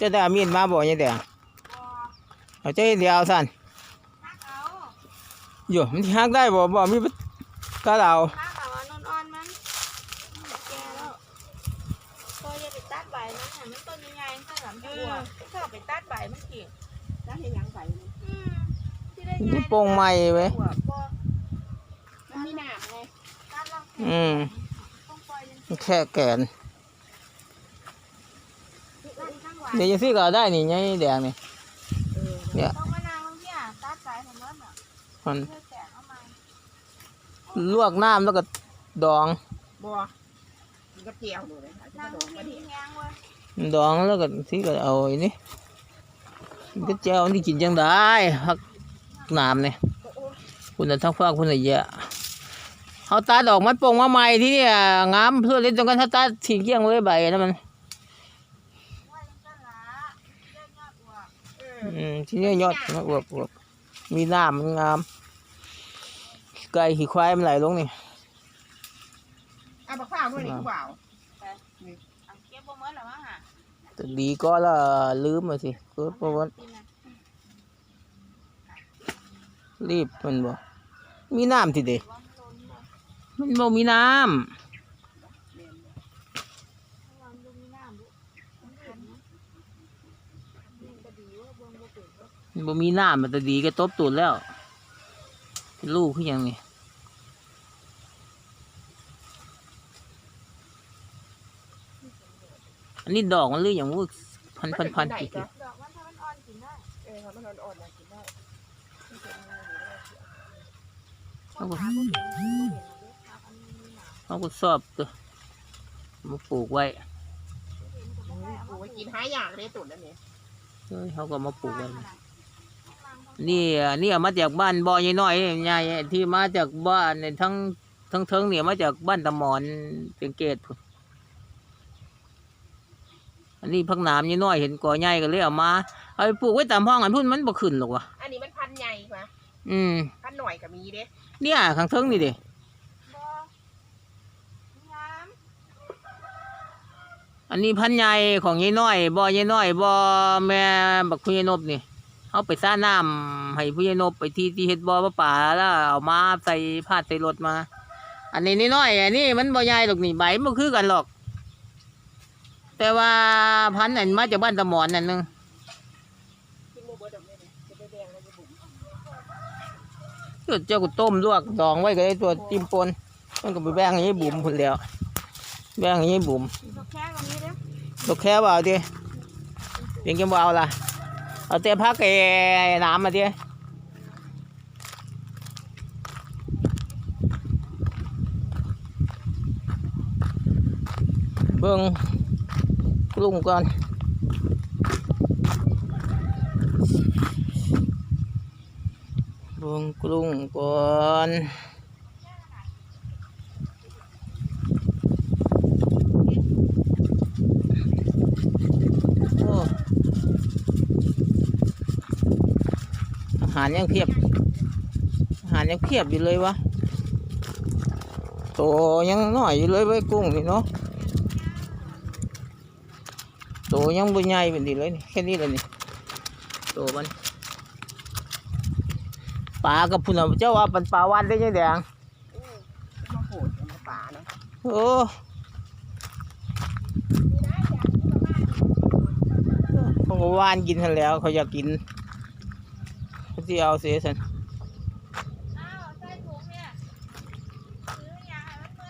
จะได้เอามีดมาบ่ยังแต่บ่เอาเจ้าเดียวสั่นฮักเอาอยู่มันสิหักได้บ่บ่มีก็เอาฮักเอาอันอ่อนๆมันแก่แล้วพออย่าไปตัดใบมันให้มันต้นใหญ่ๆข้างหลังบัวถ้าเอาไปตัดใบมันเกี่ยวแล้วเห็นยังใส่เลยอืมที่ได้นี่ใหญ่โป่งใหม่เว้ยบัวบ่มันมีหนามไงตัดลองแค่อืมต้องปล่อยยังมันแค่แกน ตัดข้างหวาน เดี๋ยวจะซื้อก็เอาได้นี่ไงแดงนี่เออเนี่ยต้องมานางลงที่อะตัดสายของมันอะมันเพื่อแกะเอามาลวกน้ำแล้วก็ดองบัวมันก็เจียวดูเลยค่ะจะนางมาลโดงนที่ก็ดีแห้งเว้ยดองแล้วก็ซื้อก็เอาไอ้นี่มันก็เจ้านี่กินจังได้พักน้ำเนี่ยคุณน่ะทั้งฟากคุณน่ะเยอะเอาตาดอกมันโป่งมาใหม่ที่เนี่ยงามเพื่อเล่นตรงกันถ้าตาทิ้งเกลี้ยงไว้ใบนะมัน ว่ายังกันละเล่นยากกว่า เอออืมที่นี่ยอดมันอวบอวบมีน้ำมันงาม ไก่ขี้ควายมันไหลลงนี่เอาบักข้าวด้วยนี่กูเปล่าเอาเก็บบ่หมดแล้วมั้งฮะแต่ดีก็ละลืมมาสิก็เพราะว่ากินน่ะรีบมันบ่มีน้ำทีเดียวว่ามันโดนบ่มันบ่มีน้ว่ามันบ่มีน้ำบ่มันเห็นนะนี่ก็ดีว่าเบิ่งบ่เป็นบ่ำมันบ่มีน้ำมันจะดีก็ตบตูดแล้วเป็นลูกขึ้นยังนี่อันนี้ดอกมันหรืออย่างว่าพันพันพันไหนกี่จ้ะดอกมันถ้ามันอ่อนกินได้เออมันอ่อนๆนะกินได้คนหาบ่เป็นบ่เห็นเลยครับอันนี้มีหนามเขาก็ชอบตัวมาปลูกไว้เห็นก็บ่ได้เอาโอ้มายกินหายากเลยตุ่นนั่นนี่เฮ้ย เขาก็มาปลูกไว้นี่นี่อันนี่เอามาจากบ้านบ่อยน้อยๆใหญ่ที่มาจากบ้านเนี่ยทั้งทั้งเทิงเนี่ยมาจากบ้านตะหมอนเป็นเกตพุ่นอันนี้พักหนามยี่น้อยเห็นก่อใหญ่ก็เลยเอามาเอาไปปลูกไว้ตามห้องอันพุ่นมันบ่ขึ้นหรอกวะอันนี้มันพันใหญ่กว่าอืมพันหน่อยก็มีเด้เนี่ยข้างเทิงนี่เด้ บ่งาม อันนี้พันธุ์ใหญ่ของยี่น้อยบ่ยี่น้อยบ่แม่บักพุยนบนี่เอาไปซ่าน้ำให้พุยนบไปที่ที่เฮ็ดบอปลาป่าแล้วเอามาใส่พาดใส่รถมา อันนี้นี่น้อยอันนี้มันบ่ใหญ่หรอกนี่ใบมันคือกันหรอก แต่ว่าพันธุ์อันมาจากบ้านตะหมอนนั่นนึงเบิร์ดอกเลยจะไปแดงแล้วเจ้าก็ต้มลวกดองไว้ก็ได้ตัวจิ้มปนมันก็ไปแบ่งให้บุ๋มพุ่นแล้ว แบ่งให้บุ๋มดอกแค่ตรงนี้เด้อลูกแค่บ่เอาดิเพียงแค่บ่เอาล่ะเอาแต่พักไอ้น้ำมาดิเบิ่งกลุ่มก่อนเบิ่งกลุ่มก่อนาหารยังเพียบ อาหารยังเพียบอยู่เลยวะโตยังน้อยอยู่เลยไว้ยกุ้งนี่เนาะโตยังบ่ใหญ่เป็นดีเลยนี่แค่นี้เลยนี่โตมันปลากับพุ่นน่ะเจ้าว่าเป็นปลาวันได้ยังแดงมาโหดมาป่าเนาะโอ้เขาก็ว่านกินทันแล้วเขาอยากกินเขา ที่เอาเสียสันอ้าวใส่ถุงเนี่ยซื้อยาให้มันเมื่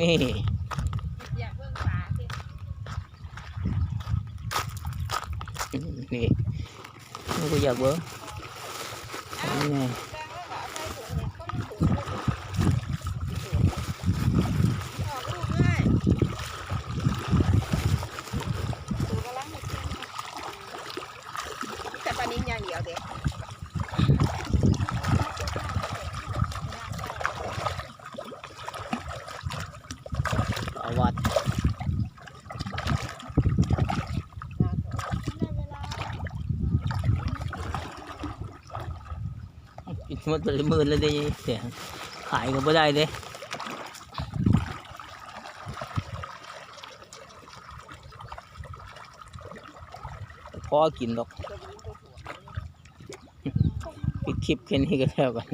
อยนี่อยากเบิ่งฝาสินี่มันก็อยากเบิ้งนี่ นี้อย่างเดียวเด็กวัดอิทมันเป็มื่นเลยเด้เสียขายก็ไม่ได้เด้พอกินหรอก ปิดคลิปแค่นี้ก็แล้วกัน